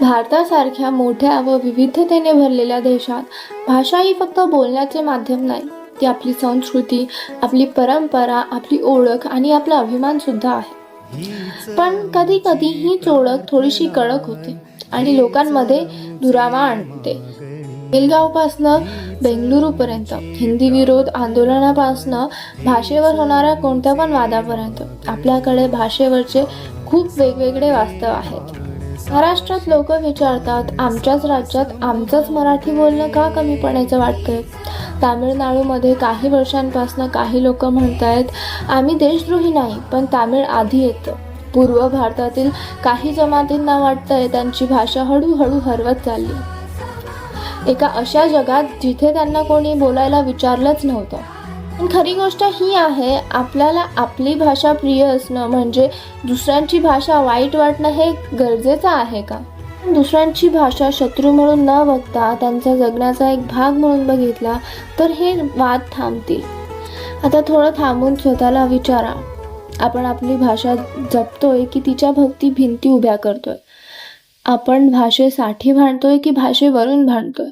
भारतासारख्या मोठ्या व विविधतेने भरलेल्या देशात भाषा ही फक्त बोलण्याचे माध्यम नाही ती आपली संस्कृती आपली परंपरा आपली ओळख आणि आपला अभिमान सुद्धा आहे. पण कधी कधी हीच ओळख थोडीशी कडक होते आणि लोकांमध्ये दुरावा आणते. बेलगावपासनं बेंगलुरूपर्यंत हिंदी विरोध आंदोलनापासनं भाषेवर होणाऱ्या कोणत्या पण वादापर्यंत आपल्याकडे भाषेवरचे खूप वेगवेगळे वास्तव आहेत. महाराष्ट्रात लोक विचारतात आमच्याच राज्यात आमचंच मराठी बोलणं का कमीपणाचं वाटतंय? तामिळनाडूमध्ये काही वर्षांपासून काही लोक आहेत आम्ही देशद्रोही नाही पण तामिळ आधी येतं. पूर्व भारतातील काही जमातींना वाटतंय त्यांची भाषा हळूहळू हरवत चालली. एका अशा जगात जिथे त्यांना कोणी बोलायला विचारलंच नव्हतं. पण खरी गोष्ट ही आहे आपल्याला आपली भाषा प्रिय असणं म्हणजे दुसऱ्यांची भाषा वाईट वाटणं हे गरजेचं आहे का? दुसऱ्यांची भाषा शत्रू म्हणून न बघता त्यांचा जगण्याचा एक भाग म्हणून बघितला तर हे वाद थांबतील. आता थोडं थांबून स्वतःला विचारा. आपण आपली भाषा जपतोय की तिच्या भक्ती भिंती उभ्या करतोय? आपण भाषेसाठी भांडतोय की भाषेवरून भांडतोय?